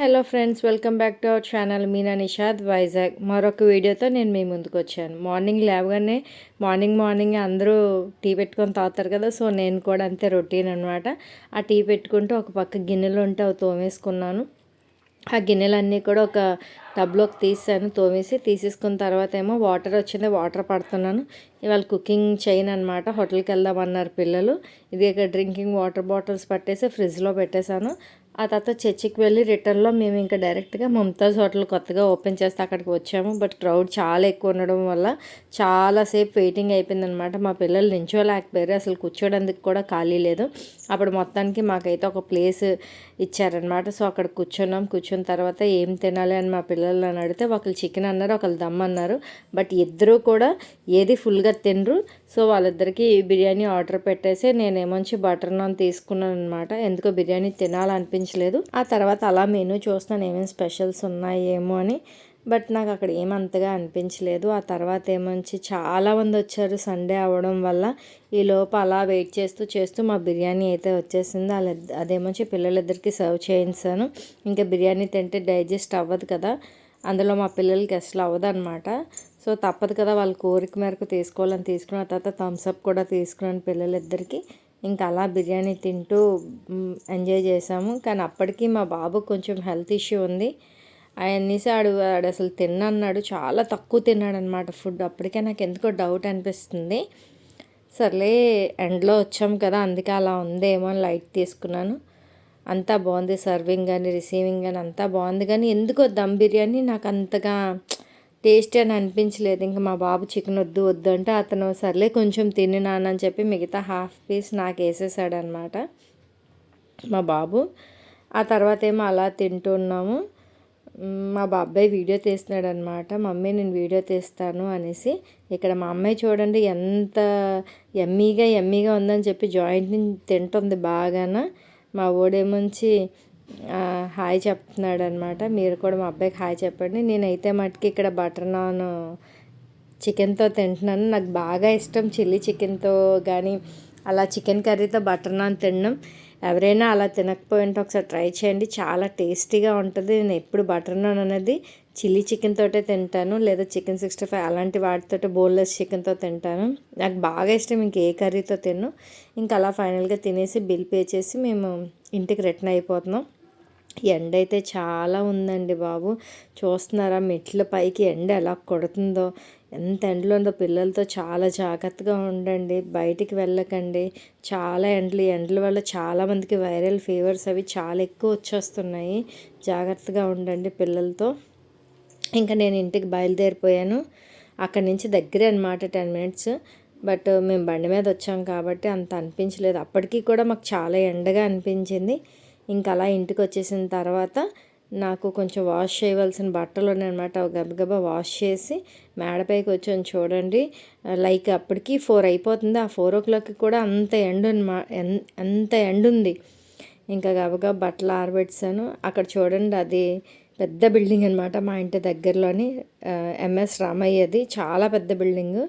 Hello friends. Welcome back to our channel Meena Nishad Vizag. మరొక వీడియోతో నేను మీ ముందుకు వచ్చాను. మార్నింగ్ లేవగానే మార్నింగ్ మార్నింగ్ అందరూ టీ పెట్టుకొని తాగుతారు కదా సో నేను కూడా అంతే రొటీన్ అనమాట ఆ టీ పెట్టుకుంటూ ఒక పక్క గిన్నెలు ఉంటే అవి తోమేసుకున్నాను. ఆ గిన్నెలన్నీ కూడా ఒక టబ్లోకి తీసాను తోమేసి తీసేసుకున్న తర్వాత ఏమో వాటర్ వచ్చింది వాటర్ పడుతున్నాను. ఇవాళ కుకింగ్ చేయను అనమాట హోటల్కి వెళ్దామన్నారు పిల్లలు. ఇది ఇక డ్రింకింగ్ వాటర్ బాటిల్స్ పట్టేసి ఫ్రిడ్జ్లో పెట్టేశాను. ఆ తర్వాత చర్చికి వెళ్ళి రిటర్న్లో మేము ఇంకా డైరెక్ట్గా మమతాజ్ హోటల్ కొత్తగా ఓపెన్ చేస్తే అక్కడికి వచ్చాము. బట్ క్రౌడ్ చాలా ఎక్కువ ఉండడం వల్ల చాలాసేపు వెయిటింగ్ అయిపోయింది అనమాట మా పిల్లలు నించోలేకపోయారు అసలు కూర్చోడానికి కూడా ఖాళీ లేదు. అప్పుడు మొత్తానికి మాకైతే ఒక ప్లేస్ ఇచ్చారనమాట. సో అక్కడ కూర్చున్నాం. కూర్చున్న తర్వాత ఏం తినాలి అని మా పిల్లలు అని అడిగితే ఒకళ్ళు చికెన్ అన్నారు ఒకళ్ళు దమ్ అన్నారు. బట్ ఇద్దరూ కూడా ఏది ఫుల్గా తినరు. సో వాళ్ళిద్దరికి బిర్యానీ ఆర్డర్ పెట్టేసి నేనేమొంచి బటర్ నాన్ తీసుకున్నాను అనమాట ఎందుకో బిర్యానీ తినాలనిపించలేదు. ఆ తర్వాత అలా మెనూ చూస్తాను ఏమేమి స్పెషల్స్ ఉన్నాయేమో అని. బట్ నాకు అక్కడ ఏమంతగా అనిపించలేదు. ఆ తర్వాత ఏమంచి చాలామంది వచ్చారు సండే అవ్వడం వల్ల. ఈ లోపు అలా వెయిట్ చేస్తూ చేస్తూ మా బిర్యానీ అయితే వచ్చేసింది. అలా అదేమొచ్చి పిల్లలిద్దరికి సర్వ్ చేయించాను. ఇంకా బిర్యానీ తింటే డైజెస్ట్ అవ్వదు కదా. అందులో మా పిల్లలకి అసలు అవ్వదు అనమాట సో తప్పదు కదా వాళ్ళ కోరిక మేరకు తీసుకోవాలని తీసుకున్న తర్వాత థమ్స్అప్ కూడా తీసుకున్నాను పిల్లలిద్దరికి. ఇంకా అలా బిర్యానీ తింటూ ఎంజాయ్ చేసాము కానీ అప్పటికి మా బాబు కొంచెం హెల్త్ ఇష్యూ ఉంది. అవన్నీసి ఆడు ఆడు అసలు తిన్నన్నాడు. చాలా తక్కువ తిన్నాడు అనమాట ఫుడ్ అప్పటికే నాకు ఎందుకో డౌట్ అనిపిస్తుంది. సర్లే ఎండ్లో వచ్చాం కదా అందుకే అలా ఉందేమో అని లైట్ తీసుకున్నాను. అంతా బాగుంది. సర్వింగ్ కానీ రిసీవింగ్ కానీ అంతా బాగుంది. కానీ ఎందుకో దమ్ బిర్యానీ నాకు అంతగా టేస్ట్ అని అనిపించలేదు. ఇంకా మా బాబు చికెన్ వద్దు వద్దు అంటే అతను సర్లే కొంచెం తిని నానని చెప్పి మిగతా హాఫ్ పీస్ నాకు వేసేసాడు అనమాట మా బాబు ఆ తర్వాత ఏమో అలా తింటున్నాము మా బాబాయ్ వీడియో తీస్తున్నాడు అనమాట మమ్మీ నేను వీడియో తీస్తాను అనేసి. ఇక్కడ మా అమ్మాయి చూడండి ఎంత ఎమ్మీగా ఎమ్మీగా ఉందని చెప్పి జాయింట్ని తింటుంది బాగాన. మా ఓడేముంచి హాయ్ చెప్తున్నాడు అనమాట మీరు కూడా మా అబ్బాయికి హాయ్ చెప్పండి. నేనైతే మటుకి ఇక్కడ బటర్ నాన్ చికెన్తో తింటున్నాను. నాకు బాగా ఇష్టం చిల్లీ చికెన్తో కానీ అలా చికెన్ కర్రీతో బటర్ నాన్ తినడం. ఎవరైనా అలా తినకపోయింటే ఒకసారి ట్రై చేయండి. చాలా టేస్టీగా ఉంటుంది. నేను ఎప్పుడు బటర్ నాన్ అనేది చిల్లీ చికెన్ తోటే తింటాను లేదా చికెన్ సిక్స్టీ ఫైవ్ అలాంటి వాటితో బోన్లెస్ చికెన్తో తింటాను. నాకు బాగా ఇష్టం ఇంక ఏ కర్రీతో తిన్ను. ఇంకా అలా ఫైనల్గా తినేసి బిల్ పే చేసి మేము ఇంటికి రిటర్న్ అయిపోతున్నాం. ఎండ అయితే చాలా ఉందండి బాబు. చూస్తున్నారా మెట్ల పైకి ఎండ ఎలా కొడుతుందో. ఎంత ఎండలో ఉందో పిల్లలతో చాలా జాగ్రత్తగా ఉండండి. బయటికి వెళ్ళకండి. చాలా ఎండలు ఎండల వల్ల చాలామందికి వైరల్ ఫీవర్స్ అవి చాలా ఎక్కువ వచ్చేస్తున్నాయి. జాగ్రత్తగా ఉండండి పిల్లలతో. ఇంకా నేను ఇంటికి బయలుదేరిపోయాను. అక్కడి నుంచి దగ్గరే అనమాట టెన్ మినిట్స్. బట్ మేము బండి మీద వచ్చాం కాబట్టి అంత అనిపించలేదు. అప్పటికీ కూడా మాకు చాలా ఎండగా అనిపించింది. ఇంకా అలా ఇంటికి వచ్చేసిన తర్వాత నాకు కొంచెం వాష్ చేయవలసిన బట్టలు ఉన్నాయన్నమాట గబగబా వాష్ చేసి మేడపైకి వచ్చాను చూడండి. లైక్ అప్పటికి ఫోర్ అయిపోతుంది. ఆ ఫోర్ ఓ క్లాక్కి కూడా అంత ఎండు అంత ఎండ ఉంది ఇంకా గబగబా బట్టలు ఆరబెట్టాను అక్కడ చూడండి అది పెద్ద బిల్డింగ్ అనమాట మా ఇంటి దగ్గరలోని ఎంఎస్ రామయ్యది. చాలా పెద్ద బిల్డింగ్.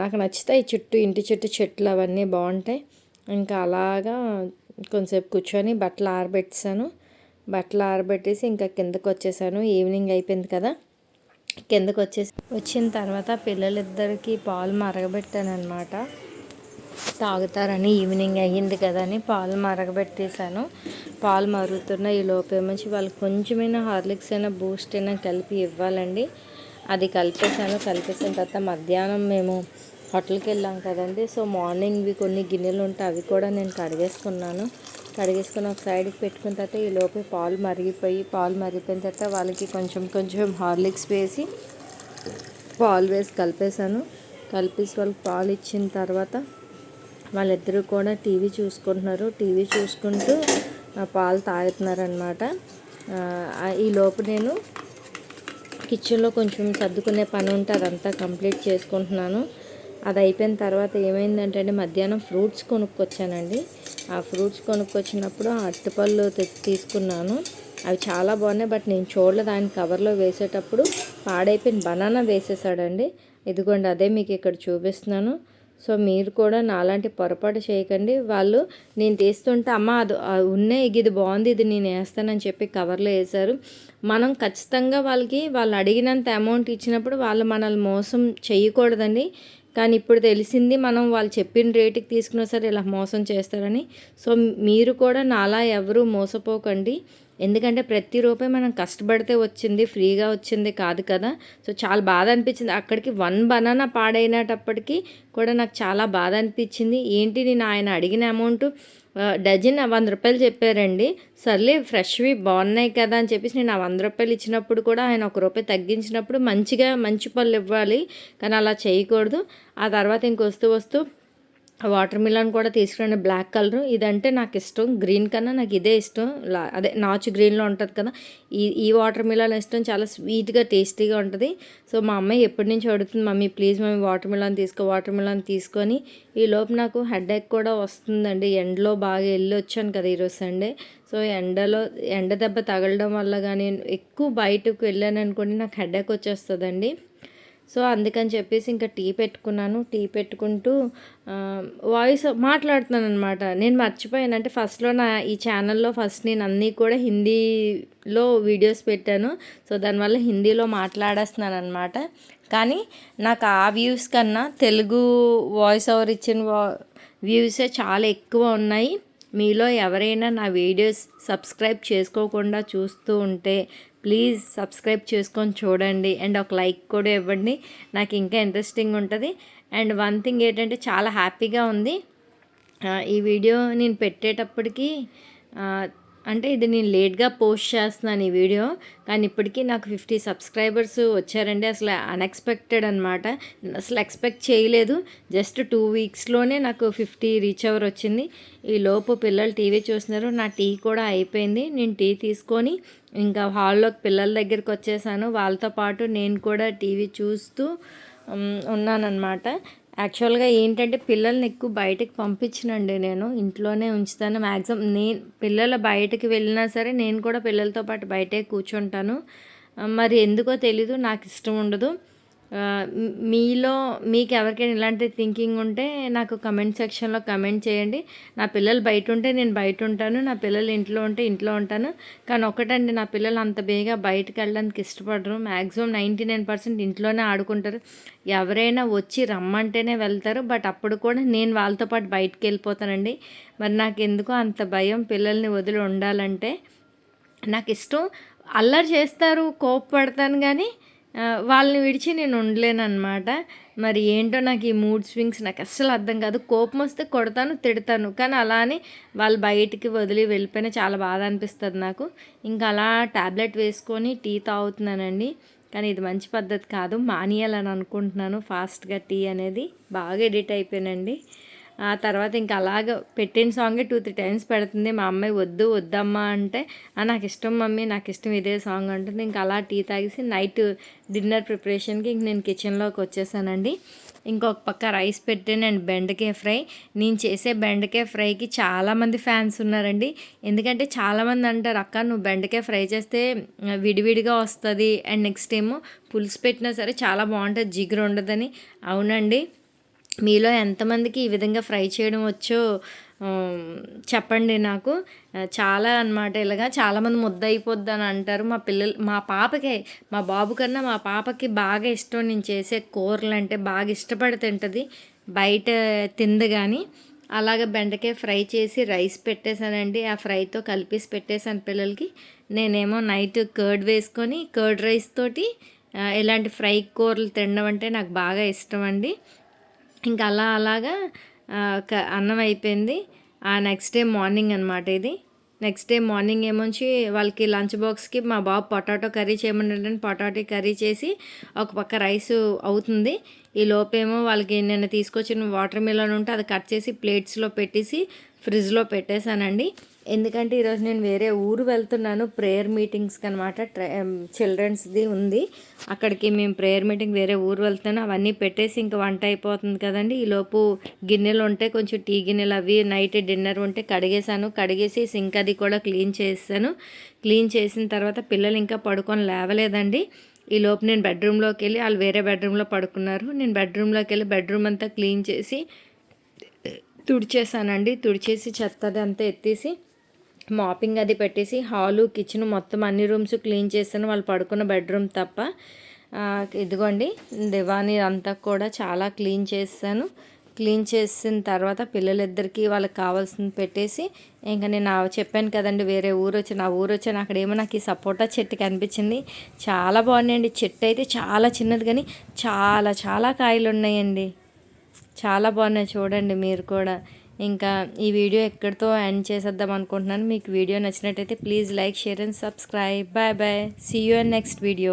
నాకు నచ్చుతాయి చుట్టూ ఇంటి చుట్టూ చెట్లు అవన్నీ బాగుంటాయి. ఇంకా అలాగా కొంచెంసేపు కూర్చొని బట్టలు ఆరబెట్టేశాను. బట్టలు ఆరబెట్టేసి ఇంకా కిందకు వచ్చేసాను. ఈవినింగ్ అయిపోయింది కదా. కిందకు వచ్చేసి వచ్చిన తర్వాత పిల్లలిద్దరికి పాలు మరగబెట్టాను అనమాట తాగుతారని ఈవినింగ్ అయ్యింది కదా అని పాలు మరగబెట్టేశాను. పాలు మరుగుతున్న ఈ లోపేమొచ్చి వాళ్ళకి కొంచెమైనా హార్లిక్స్ అయినా బూస్ట్ అయినా కలిపి ఇవ్వాలండి. అది కలిపేసాను కలిపేసిన తర్వాత మధ్యాహ్నం మేము హోటల్కి వెళ్ళాం కదండి. సో మార్నింగ్వి కొన్ని గిన్నెలు ఉంటాయి అవి కూడా నేను కడిగేసుకున్నాను. కడిగేసుకుని ఒక సైడ్కి పెట్టుకున్న తర్వాత ఈ లోపే పాలు మరిగిపోయి పాలు మరిగిపోయిన తర్వాత వాళ్ళకి కొంచెం కొంచెం హార్లిక్స్ వేసి పాలు వేసి కలిపేశాను. కలిపేసి వాళ్ళకి పాలు ఇచ్చిన తర్వాత వాళ్ళిద్దరూ కూడా టీవీ చూసుకుంటున్నారు. టీవీ చూసుకుంటూ పాలు తాగుతున్నారనమాట ఈ లోపు నేను కిచెన్లో కొంచెం సర్దుకునే పని ఉంటే అదంతా కంప్లీట్ చేసుకుంటున్నాను. అది అయిపోయిన తర్వాత ఏమైందంటే అండి మధ్యాహ్నం ఫ్రూట్స్ కొనుక్కొచ్చానండి. ఆ ఫ్రూట్స్ కొనుక్కొచ్చినప్పుడు అరటిపళ్ళు తీసుకున్నాను. అవి చాలా బాగున్నాయి బట్ నేను చూడలేదు. ఆయన కవర్లో వేసేటప్పుడు పాడైపోయిన బనానా వేసేసాడండి. ఇదిగోండి అదే మీకు ఇక్కడ చూపిస్తున్నాను. సో మీరు కూడా నాలాంటి పొరపాటు చేయకండి. వాళ్ళు నేను తీస్తుంటే అమ్మ అది ఉన్నాయి ఇది బాగుంది ఇది నేను వేస్తానని చెప్పి కవర్లో వేశారు. మనం ఖచ్చితంగా వాళ్ళకి వాళ్ళు అడిగినంత అమౌంట్ ఇచ్చినప్పుడు వాళ్ళు మనల్ని మోసం చేయకూడదండి. కానీ ఇప్పుడు తెలిసింది మనం వాళ్ళు చెప్పిన రేటుకి తీసుకున్నా సరే ఇలా మోసం చేస్తారని. సో మీరు కూడా నాలా ఎవరు మోసపోకండి. ఎందుకంటే ప్రతి రూపాయి మనం కష్టపడితే వచ్చింది ఫ్రీగా వచ్చింది కాదు కదా. సో చాలా బాధ అనిపించింది. అక్కడికి వన్ బనానా పాడైనటప్పటికీ కూడా నాకు చాలా బాధ అనిపించింది. ఏంటి నేను ఆయన అడిగిన అమౌంట్ డజన్ వంద రూపాయలు చెప్పారండి. సర్లే ఫ్రెష్వి బాగున్నాయి కదా అని చెప్పేసి నేను ఆ వంద రూపాయలు ఇచ్చినప్పుడు కూడా ఆయన ఒక రూపాయి తగ్గించినప్పుడు మంచిగా మంచి పళ్ళు ఇవ్వాలి. కానీ అలా చేయకూడదు. ఆ తర్వాత ఇంకొస్తూ వస్తూ వాటర్ మిలన్ కూడా తీసుకురండి. Black colour. ఇదంటే నాకు ఇష్టం. గ్రీన్ కన్నా నాకు ఇదే ఇష్టం. అదే నాచు గ్రీన్లో ఉంటుంది కదా. ఈ ఈ వాటర్ మిలన్ ఇష్టం. చాలా స్వీట్గా టేస్టీగా ఉంటుంది. సో మా అమ్మాయి ఎప్పటి నుంచి అడుగుతుంది mummy please mummy watermelon తీసుకో వాటర్ మిలన్ తీసుకొని. ఈ లోపు నాకు హెడ్ ఎక్ కూడా వస్తుందండి. ఎండలో బాగా వెళ్ళి వచ్చాను కదా ఈరోజు సండే. సో ఎండలో ఎండ దెబ్బ తగలడం వల్ల కానీ ఎక్కువ బయటకు వెళ్ళాను అనుకోండి నాకు హెడ్ ఎక్ వచ్చేస్తుందండి. సో అందుకని చెప్పేసి ఇంకా టీ పెట్టుకున్నాను. టీ పెట్టుకుంటూ వాయిస్ మాట్లాడుతున్నాను అనమాట నేను మర్చిపోయాను. అంటే ఫస్ట్లో నా ఈ ఛానల్లో ఫస్ట్ నేను అన్నీ కూడా హిందీలో వీడియోస్ పెట్టాను. సో దానివల్ల హిందీలో మాట్లాడేస్తున్నాను అనమాట కానీ నాకు ఆ వ్యూస్ కన్నా తెలుగు వాయిస్ ఓవర్ ఇచ్చిన వా వ్యూసే చాలా ఎక్కువ ఉన్నాయి. మీలో ఎవరైనా నా వీడియోస్ సబ్స్క్రైబ్ చేసుకోకుండా చూస్తూ ఉంటే ప్లీజ్ సబ్స్క్రైబ్ చేసుకొని చూడండి. అండ్ ఒక లైక్ కూడా ఇవ్వండి. నాకు ఇంకా ఇంట్రెస్టింగ్ ఉంటుంది. అండ్ వన్ థింగ్ ఏంటంటే చాలా హ్యాపీగా ఉంది. ఈ వీడియో నేను పెట్టేటప్పటికి అంటే ఇది నేను లేట్గా పోస్ట్ చేస్తున్నాను ఈ వీడియో కానీ ఇప్పటికీ నాకు ఫిఫ్టీ సబ్స్క్రైబర్స్ వచ్చారండి. అసలు అన్ఎక్స్పెక్టెడ్ అనమాట అసలు ఎక్స్పెక్ట్ చేయలేదు. జస్ట్ టూ వీక్స్లోనే నాకు ఫిఫ్టీ రీచ్ అవర్ వచ్చింది. ఈ లోపు పిల్లలు టీవీ చూస్తున్నారు. నా టీ కూడా అయిపోయింది. నేను టీ తీసుకొని ఇంకా హాల్లోకి పిల్లల దగ్గరికి వచ్చేసాను. వాళ్ళతో పాటు నేను కూడా టీవీ చూస్తూ ఉన్నానన్నమాట. యాక్చువల్గా ఏంటంటే పిల్లల్ని ఎక్కువ బయటకు పంపించనండి నేను. ఇంట్లోనే ఉంచుతాను మ్యాక్సిమం నేను పిల్లలు బయటకు వెళ్ళినా సరే నేను కూడా పిల్లలతో పాటు బయటే కూర్చుంటాను. మరి ఎందుకో తెలీదు నాకు ఇష్టం ఉండదు. మీలో మీకు ఎవరికైనా ఇలాంటి థింకింగ్ ఉంటే నాకు కమెంట్ సెక్షన్లో కమెంట్ చేయండి. నా పిల్లలు బయట ఉంటే నేను బయట ఉంటాను. నా పిల్లలు ఇంట్లో ఉంటే ఇంట్లో ఉంటాను. కానీ ఒకటండి నా పిల్లలు అంత బేగా బయటకు వెళ్ళడానికి ఇష్టపడరు. మ్యాక్సిమం నైంటీ నైన్ పర్సెంట్ ఇంట్లోనే ఆడుకుంటారు. ఎవరైనా వచ్చి రమ్మంటేనే వెళ్తారు. బట్ అప్పుడు కూడా నేను వాళ్ళతో పాటు బయటకు వెళ్ళిపోతానండి. మరి నాకు ఎందుకో అంత భయం పిల్లల్ని వదిలి ఉండాలంటే. నాకు ఇష్టం అల్లరి చేస్తారు కోపపడతాను కానీ వాళ్ళని విడిచి నేను ఉండలేనమాట మరి ఏంటో నాకు ఈ మూడ్ స్వింగ్స్ నాకు అస్సలు అర్థం కాదు. కోపం వస్తే కొడతాను తిడతాను. కానీ అలా అని వాళ్ళు బయటికి వదిలి వెళ్ళిపోయినా చాలా బాధ అనిపిస్తుంది నాకు. ఇంకా అలా ట్యాబ్లెట్ వేసుకొని టీ తాగుతున్నానండి. కానీ ఇది మంచి పద్ధతి కాదు. మానేయాలని అనుకుంటున్నాను. ఫాస్ట్గా టీ అనేది బాగా ఎడిట్ అయిపోయానండి ఆ తర్వాత ఇంకా అలాగ పెట్టిన సాంగే టూ త్రీ టైమ్స్ పెడుతుంది. మా అమ్మాయి వద్దు వద్దమ్మా అంటే నాకు ఇష్టం మమ్మీ నాకు ఇష్టం ఇదే సాంగ్ అంటుంది. ఇంకా అలా టీ తాగేసి నైట్ డిన్నర్ ప్రిపరేషన్కి ఇంక నేను కిచెన్లోకి వచ్చేసానండి. ఇంకొక పక్క రైస్ పెట్టాను అండ్ బెండకాయ ఫ్రై. నేను చేసే బెండకాయ ఫ్రైకి చాలామంది ఫ్యాన్స్ ఉన్నారండి. ఎందుకంటే చాలామంది అంటారు అక్క నువ్వు బెండకాయ ఫ్రై చేస్తే విడివిడిగా వస్తుంది. అండ్ నెక్స్ట్ ఏమో పులుసు పెట్టినా సరే చాలా బాగుంటుంది జిగురు ఉండదని. అవునండి. మీలో ఎంతమందికి ఈ విధంగా ఫ్రై చేయడం వచ్చో చెప్పండి నాకు. చాలా అనమాట ఇలాగా. చాలామంది ముద్ద అయిపోద్ది అని అంటారు. మా పిల్లలు మా పాపకే మా బాబు కన్నా మా పాపకి బాగా ఇష్టం నేను చేసే కూరలు అంటే బాగా ఇష్టపడి తింటుంది. బయట తింది కానీ అలాగే బెండకాయ ఫ్రై చేసి రైస్ పెట్టేశానండి. ఆ ఫ్రైతో కలిపేసి పెట్టేశాను పిల్లలకి. నేనేమో నైట్ కర్డ్ వేసుకొని కర్డ్ రైస్ తోటి ఇలాంటి ఫ్రై కూరలు తినడం అంటే నాకు బాగా ఇష్టం అండి. ఇంకా అలా అలాగా అన్నం అయిపోయింది. ఆ నెక్స్ట్ డే మార్నింగ్ అనమాట ఇది. నెక్స్ట్ డే మార్నింగ్ ఏమొచ్చి వాళ్ళకి లంచ్ బాక్స్కి మా బాబు పొటాటో కర్రీ చేయమని పొటాటో కర్రీ చేసి ఒక పక్క రైస్ అవుతుంది. ఈ లోపేమో వాళ్ళకి నేను తీసుకొచ్చిన వాటర్ మిలన్ ఉంటే అది కట్ చేసి ప్లేట్స్లో పెట్టేసి ఫ్రిడ్జ్లో పెట్టేశానండి. ఎందుకంటే ఈరోజు నేను వేరే ఊరు వెళ్తున్నాను ప్రేయర్ మీటింగ్స్కి అనమాట చిల్డ్రన్స్ది ఉంది. అక్కడికి మేము ప్రేయర్ మీటింగ్ వేరే ఊరు వెళ్తాను అవన్నీ పెట్టేసి ఇంకా వంట అయిపోతుంది కదండి. ఈలోపు గిన్నెలు ఉంటే కొంచెం టీ గిన్నెలు అవి నైట్ డిన్నర్ ఉంటే కడిగేసాను కడిగేసి సింక్ అది కూడా క్లీన్ చేశాను క్లీన్ చేసిన తర్వాత పిల్లలు ఇంకా పడుకొని లేవలేదండి. ఈ లోపు నేను బెడ్రూమ్లోకి వెళ్ళి వాళ్ళు వేరే బెడ్రూమ్లో పడుకున్నారు. నేను బెడ్రూమ్లోకి వెళ్ళి బెడ్రూమ్ అంతా క్లీన్ చేసి తుడిచేసానండి తుడిచేసి చెత్తది అంతా ఎత్తేసి మాపింగ్ అది పెట్టేసి హాలు కిచెన్ మొత్తం అన్ని రూమ్స్ క్లీన్ చేస్తాను. వాళ్ళు పడుకున్న బెడ్రూమ్ తప్ప. ఇదిగోండి దివానీ అంతా కూడా చాలా క్లీన్ చేస్తాను. క్లీన్ చేసిన తర్వాత పిల్లలిద్దరికీ వాళ్ళకి కావాల్సింది పెట్టేసి ఇంకా నేను చెప్పాను కదండి వేరే ఊరు వచ్చి నా ఊరు వచ్చాను అక్కడేమో నాకు ఈ సపోటా చెట్టు కనిపించింది. చాలా బాగున్నాయండి. చెట్టు అయితే చాలా చిన్నది కానీ చాలా చాలా కాయలు ఉన్నాయండి చాలా బాగున్నాయి చూడండి మీరు కూడా. ఇంకా ఈ వీడియో ఎక్కడితో ఎండ్ చేసేద్దాం అనుకుంటున్నాను. మీకు వీడియో నచ్చినట్టయితే please like share and subscribe. Bye bye. See you and next video